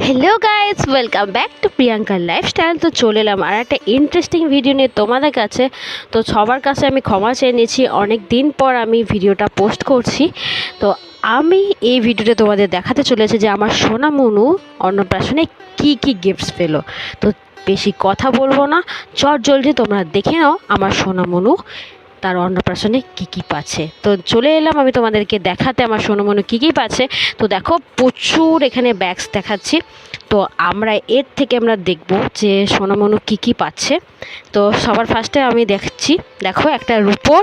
Hello guys welcome back to প্রিয়াঙ্কার lifestyle তো চলে এলাম আর একটা ইন্টারেস্টিং ভিডিও নিয়ে তোমাদের কাছে। তো সবার কাছে আমি ক্ষমা চেয়ে নিয়েছি অনেক দিন পর আমি ভিডিওটা পোস্ট করছি। তো আমি এই ভিডিওটা তোমাদের দেখাতে চলেছি যে আমার সোনা মনু অন্নপ্রাশনে কী কী গিফটস পেল। তো বেশি কথা বলব না, চট জলদি তোমরা দেখে নাও আমার সোনা মনু তার অন্নপ্রাশনে কী কী পাচ্ছে? তো চলে এলাম আমি তোমাদেরকে দেখাতে। আমার সোনমনু কী কী পাচ্ছে? তো দেখো, প্রচুর এখানে ব্যাগস দেখাচ্ছি। তো আমরা এর থেকে আমরা দেখব যে সোনামনু কী কী পাচ্ছে। তো সবার ফার্স্টে আমি দেখছি, দেখো একটা রূপোর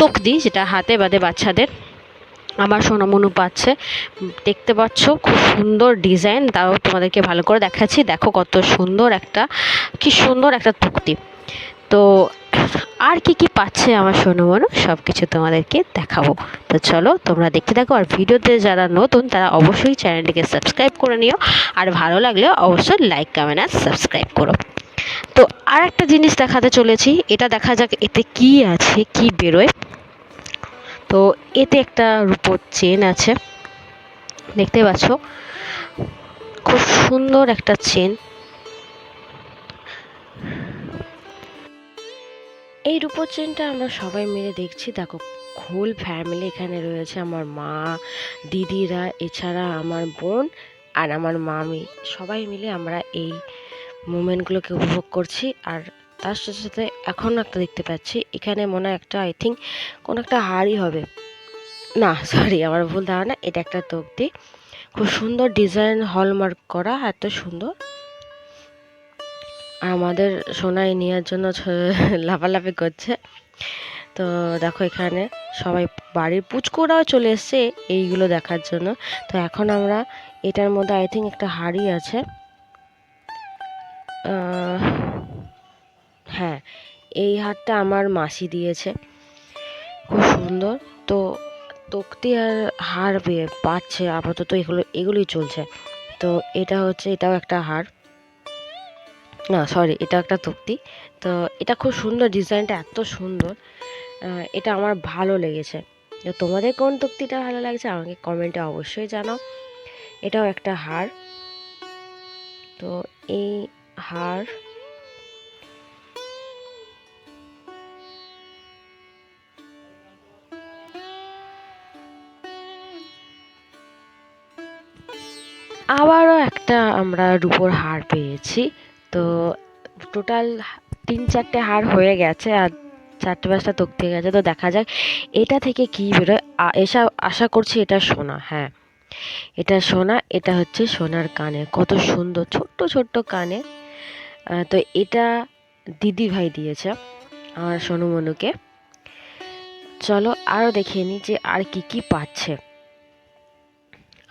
তকদি যেটা হাতে বাঁধে বাচ্চাদের। আমার সোনামনু পাচ্ছে। দেখতে পাচ্ছ, খুব সুন্দর ডিজাইন, তাও তোমাদেরকে ভালো করে দেখাচ্ছি। দেখো কত সুন্দর একটা, কি সুন্দর একটা তক্তি। তো আর কি কি পাচ্ছে আমার সোনামনু সব কিছু তোমাদেরকে দেখাবো। তো চলো, তোমরা দেখতে থাকো, আর ভিডিওতে যারা নতুন, তারা অবশ্যই চ্যানেলটিকে সাবস্ক্রাইব করে নিও, আর ভালো লাগলেও অবশ্যই লাইক, কমেন্ট, আর সাবস্ক্রাইব করো। তো আর একটা জিনিস দেখাতে চলেছি, এটা দেখা যাক এতে কি আছে, কি বেরোয়। তো এতে একটা রূপোর চেন আছে, দেখতে পাচ্ছ? খুব সুন্দর একটা চেন। এই রূপোর চেনটা আমরা সবাই মিলে দেখছি। দেখো হোল ফ্যামিলি এখানে রয়েছে। আমার মা, দিদিরা, এছাড়া আমার বোন আর আমার মামি। সবাই মিলে আমরা এই মুমেন্টগুলোকে উপভোগ করছি আর তার সাথে সাথে এখন একটা দেখতে পাচ্ছি। এখানে মনে হয় একটা আই থিঙ্ক কোনো একটা হাড়ি হবে। না সরি আমার ভুল ধারণা। এটা একটা তক্তি। খুব সুন্দর ডিজাইন হলমার্ক করা, এত সুন্দর। আমাদের সোনাই নেওয়ার জন্য লাফালাফি করছে। তো দেখো এখানে সবাই বাড়ির পুচকুরাও চলে এসছে এইগুলো দেখার জন্য। তো এখন আমরা এটার মধ্যে আই থিঙ্ক একটা হাড়ি আছে। হ্যাঁ এই হারটা আমার মাসি দিয়েছে। খুব সুন্দর। তো তক্তি আর হার পাচ্ছে। আপাতত এগুলো এগুলোই চলছে। তো এটা হচ্ছে এটাও একটা হার না সরি এটা একটা তক্তি তো এটা খুব সুন্দর ডিজাইনটা এত সুন্দর। এটা আমার ভালো লেগেছে। তোমাদের কোন তক্তিটা ভালো লাগছে আমাকে কমেন্টে অবশ্যই জানাও। এটাও একটা হার। তো এই হার আবারও একটা আমরা রূপোর হার পেয়েছি। টোটাল তিন চারটে হার হয়ে গেছে আর চারটে পাঁচটা তক্তি গেছে। তো দেখা যাক এটা থেকে কি বেরোয়। এসা, আশা করছি এটা সোনা হ্যাঁ। এটা সোনা, এটা হচ্ছে সোনার কানে। কত সুন্দর, ছোট্ট ছোট্ট কানে। তো এটা দিদি ভাই দিয়েছে আমার সোনু মনুকে। চলো আরও দেখিয়ে নিই যে আর কি কি পাচ্ছে।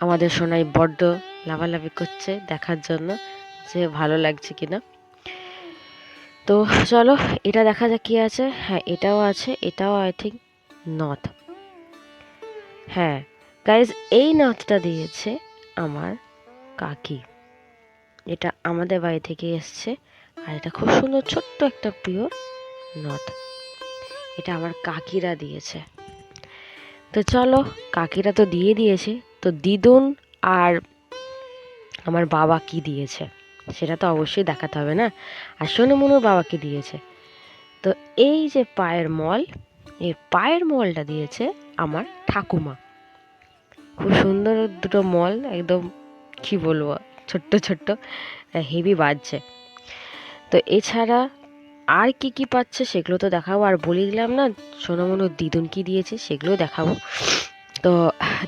আমাদের সোনাই বড্ড লাভালাভি করছে দেখার জন্য। যে ভালো লাগছে কিনা। তো চলো, এটা দেখা যাক কি আছে। হ্যাঁ এটাও আছে, এটাও আই থিঙ্ক নথ হ্যাঁ গাইজ এই নথটা দিয়েছে আমার কাকি। এটা আমাদের বাড়ি থেকে এসছে আর এটা খুব সুন্দর ছোট্ট একটা পিওর নথ এটা আমার কাকিরা দিয়েছে। তো চলো, কাকিরা তো দিয়ে দিয়েছে। তো দিদুন আর আমার বাবা কি দিয়েছে? সেটা তো অবশ্যই দেখাতে হবে না। আর সোনুমনুর বাবা কি দিয়েছে? তো এই যে পায়ের মল, এই পায়ের মলটা দিয়েছে আমার ঠাকুমা। খুব সুন্দর দুটো মল, একদম কি বলব, ছোট্ট ছোট্ট হেভি বাজছে। তো এছাড়া আর কি কি পাচ্ছে সেগুলো তো দেখাবো। আর বলে দিলাম না সোনামনুর দিদুন কি দিয়েছে সেগুলো দেখাবো। তো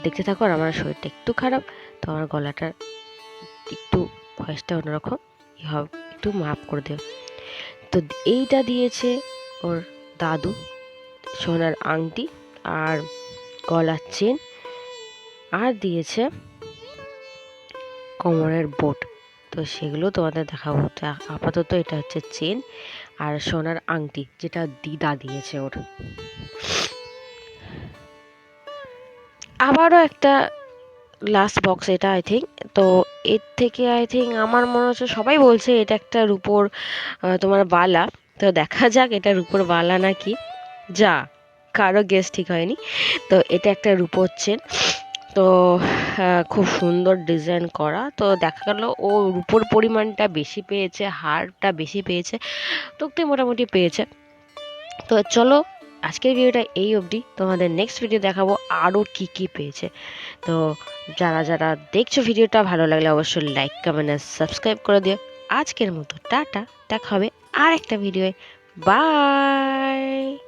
দেখতে থাকো আর আমার শরীরটা একটু খারাপ, তো আমার গলাটা একটু ভয়েসটা অন্যরকম হবে? একটু মাফ করে দিও। তো এইটা দিয়েছে ওর দাদু, সোনার আংটি আর গলার চেন। আর দিয়েছে কোমরের বোট। তো সেগুলো তোমাদের দেখাবো। তো আপাতত এটা হচ্ছে চেন আর সোনার আংটি, যেটা দিদা দিয়েছে ওর। আবারও একটা লাস্ট বক্স এটা আই থিঙ্ক তো এর থেকে আই থিঙ্ক আমার মনে হচ্ছে সবাই বলছে এটা একটা রূপোর তোমার বালা। তো দেখা যাক এটা রূপোর বালা নাকি। যা, কারও গেস ঠিক হয়নি। তো এটা একটা রূপোর চেন তো খুব সুন্দর ডিজাইন করা। তো দেখা গেল ও রূপোর পরিমাণটা বেশি পেয়েছে, হারটা বেশি পেয়েছে তক্তি মোটামুটি পেয়েছে। তো চলো আজকের ভিডিওটা এই অবধি। তোমাদের নেক্সট ভিডিও দেখাবো আরও কি কি পেয়েছে। তো যারা যারা দেখছ ভিডিওটা ভালো লাগলে অবশ্যই লাইক কমেন্ট আর সাবস্ক্রাইব করে দিও। আজকের মতো, টাটা, দেখা হবে আর একটা ভিডিওয়ে বাই